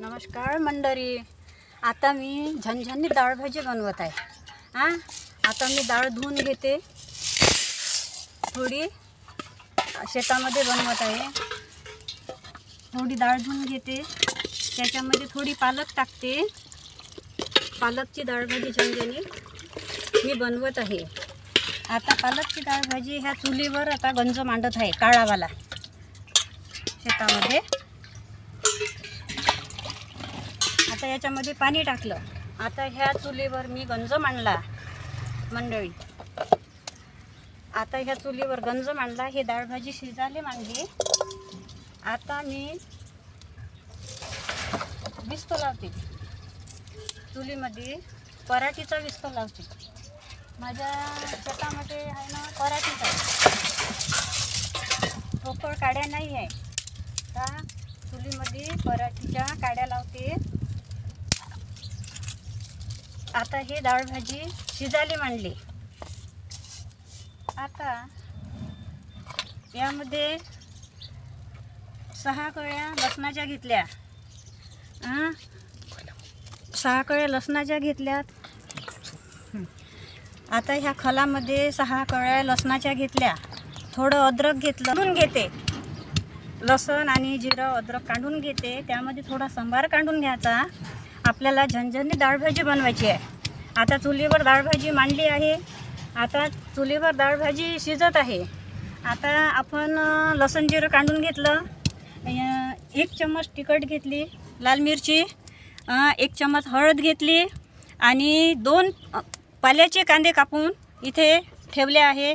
नमस्कार मंडळी. आता मी झणझणीत डाळ भाजी बनवत आहे. हां? आता मी डाळ धुवून घेते. थोडी शेतामध्ये बनवत आहे. थोडी डाळ धुवून घेते. त्याच्यामध्ये थोडी पालक टाकते. पालकची डाळ भाजी झणझणीत मी बनवत आहे. आता पालकची डाळ भाजी ह्या चुलीवर आता गंज मांडत आहे काळावाला. शेतामध्ये. आता याच्यामध्ये पाणी टाकलं. आता ह्या चुलीवर मी गंज मांडला मंडळी. आता ह्या चुलीवर गंज मांडला हे डाळ भाजी शिजायला मांडली. आता मी विस्तो लावते. चुलीमध्ये पराठीचा विस्तो लावते. माझ्या शेतामध्ये आहे ना पराठीचा. आहे ठोकळ काड्या नाही आहे. आता चुलीमध्ये पराठीच्या काड्या लावते. आता हे डाळ भाजी शिजायला मांडली. आता यामध्ये सहा कळ्या लसणाच्या घेतल्या. सहा कळ्या लसणाच्या घेतल्यात. आता ह्या खलामध्ये सहा कळ्या लसणाच्या घेतल्या. थोडं अद्रक घेतलं म्हणून घेते. लसण आणि जिरं अद्रक काढून घेते. त्यामध्ये थोडा संबार काढून घ्यायचा. आपल्याला झणझणी डाळभाजी बनवायची आहे. आता चुलीवर डाळभाजी मांडली आहे. आता चुलीवर डाळभाजी शिजत आहे. आता आपण लसण जिरं काढून घेतलं. एक चम्मच तिखट घेतली लाल मिरची एक चम्मच हळद घेतली आणि दोन पाल्याचे कांदे कापून इथे ठेवले आहे.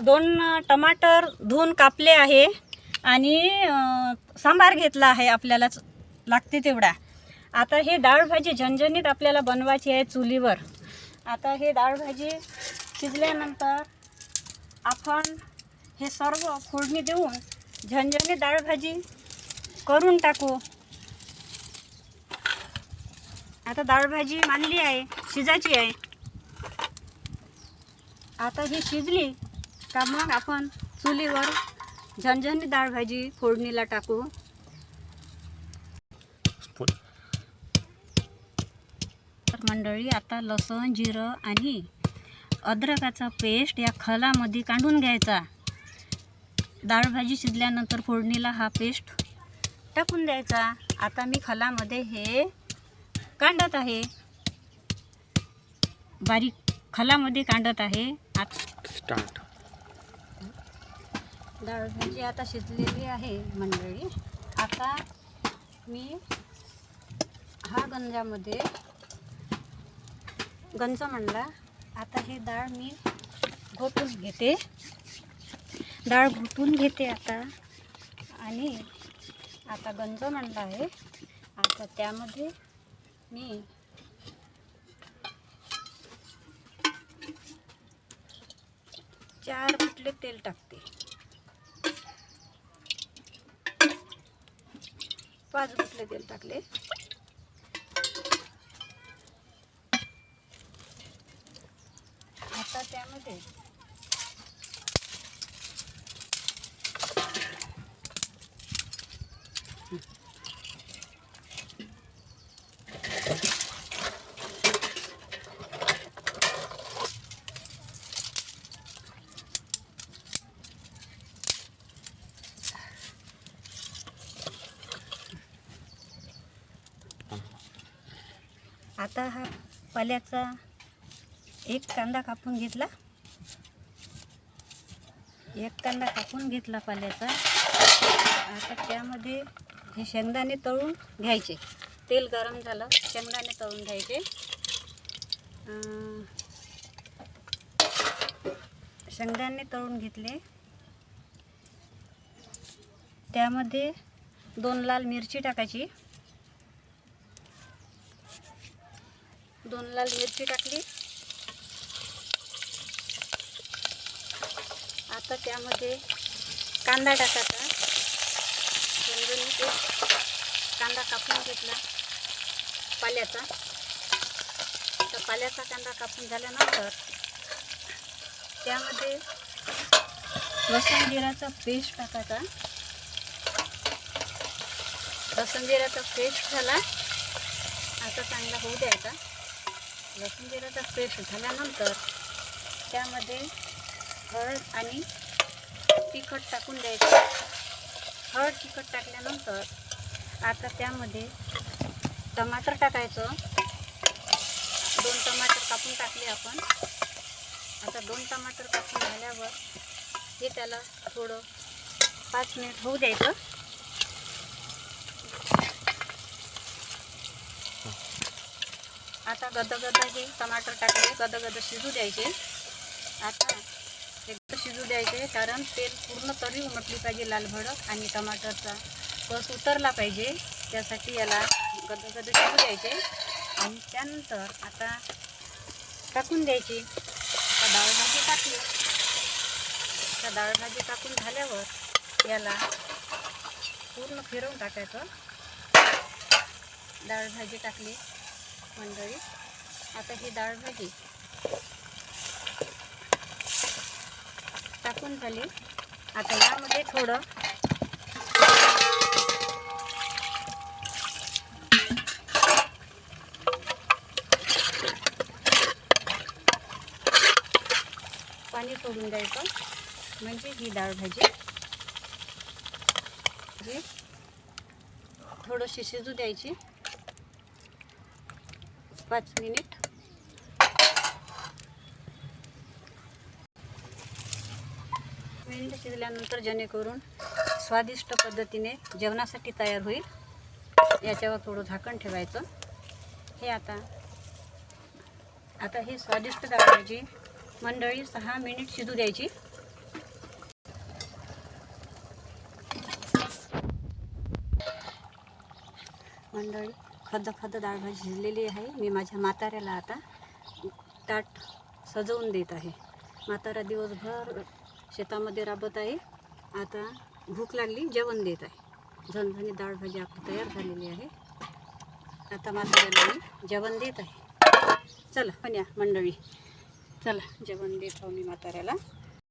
दोन टमाटर धुवून कापले आहे आणि सांबार घेतला आहे आपल्याला लागते तेवढा. आता हे डाळ भाजी झणझणीत आपल्याला बनवायची आहे चुलीवर. आता हे डाळ भाजी शिजल्यानंतर आपण हे सर्व फोडणी देऊन झणझणीत डाळ भाजी करून टाकू. आता डाळ भाजी मांडली आहे शिजायची आहे. आता ही शिजली का मग आपण चुलीवर झणझणी डाळ भाजी फोडणीला टाकू. तर मंडळी आता लसूण जिरं आणि अद्रकाचा पेस्ट या खलामध्ये काढून घ्यायचा. डाळ भाजी शिजल्यानंतर फोडणीला हा पेस्ट टाकून द्यायचा. आता मी खलामध्ये हे कांडत आहे. बारीक खलामध्ये कांडत आहे. आत स्टार्ट डाळ भाजी आता शिजलेली आहे मंडळी. आता मी हा गंजामध्ये गंज म्हणला. आता हे डाळ मी घोटून घेते. डाळ घोटून घेते आता. आणि आता गंज म्हणला आहे. आता त्यामध्ये मी चार कुठले तेल टाकते. पाच गुटले तेल टाकले? आता त्यामध्ये आता हा पाल्याचा एक कांदा कापून घेतला. एक कांदा कापून घेतला पाल्याचा. आता त्यामध्ये हे शेंगदाणे तळून घ्यायचे. तेल गरम झालं शेंगदाणे तळून घ्यायचे. शेंगदाणे तळून घेतले. त्यामध्ये दोन लाल मिरची टाकायची. दोन लाल मिरची टाकली. आता त्यामध्ये कांदा टाकायचा. झणझणीत कांदा कापून घेतला पाल्याचा. तर पाल्याचा कांदा कापून झाल्यानंतर त्यामध्ये लसूण जिऱ्याचा पेस्ट टाकायचा. लसूण जिऱ्याचा पेस्ट झाला. आता चांगला होऊ द्यायचा. लसूण जिऱ्याचा पेस्ट झाल्यानंतर त्यामध्ये हळद आणि तिखट टाकून द्यायचं. हळद तिखट टाकल्यानंतर आता त्यामध्ये टमाटर टाकायचं. दोन टमाटर कापून टाकले आपण. आता दोन टमाटर कापून झाल्यावर हे त्याला थोडं पाच मिनिट होऊ द्यायचं. आता गदगद हे टमाटर टाकले गदगद शिजू द्यायचे. आता एकदम शिजू द्यायचे कारण तेल पूर्ण तरी उमटली पाहिजे लाल भडक आणि टमाटरचा कस उतरला पाहिजे. त्यासाठी याला गदगद शिजू द्यायचे. आणि त्यानंतर आता टाकून द्यायची. आता डाळभाजी टाकली. आता डाळभाजी टाकून झाल्यावर याला पूर्ण फिरवून टाकायचं. डाळभाजी टाकली. मंडळी. आता ही डाळ भाजी टाकून झाली. आता यामध्ये थोडं पाणी सोडून द्यायचं. म्हणजे ही डाळ भाजी. जी थोडीशी शिजू द्यायची. पाच मिनिट. मिनिट शिजल्यानंतर जेणेकरून स्वादिष्ट पद्धतीने जेवणासाठी तयार होईल. याच्यावर थोडं झाकण ठेवायचं. हे आता आता ही स्वादिष्ट दाखवायची मंडळी सहा मिनिट शिजू द्यायची. मंडळी खद खद डाळ भाजी शिजलेली आहे. मी माझ्या म्हाताऱ्याला आता ताट सजवून देत आहे. म्हातारा दिवसभर शेतामध्ये राबत आहे. आता भूक लागली जेवण देत आहे. झणझणी डाळ भाजी आपली तयार झालेली आहे. आता म्हाताऱ्याला मी जेवण देत आहे. चला पण या मंडळी. चला जेवण देत आहो मी म्हाताऱ्याला.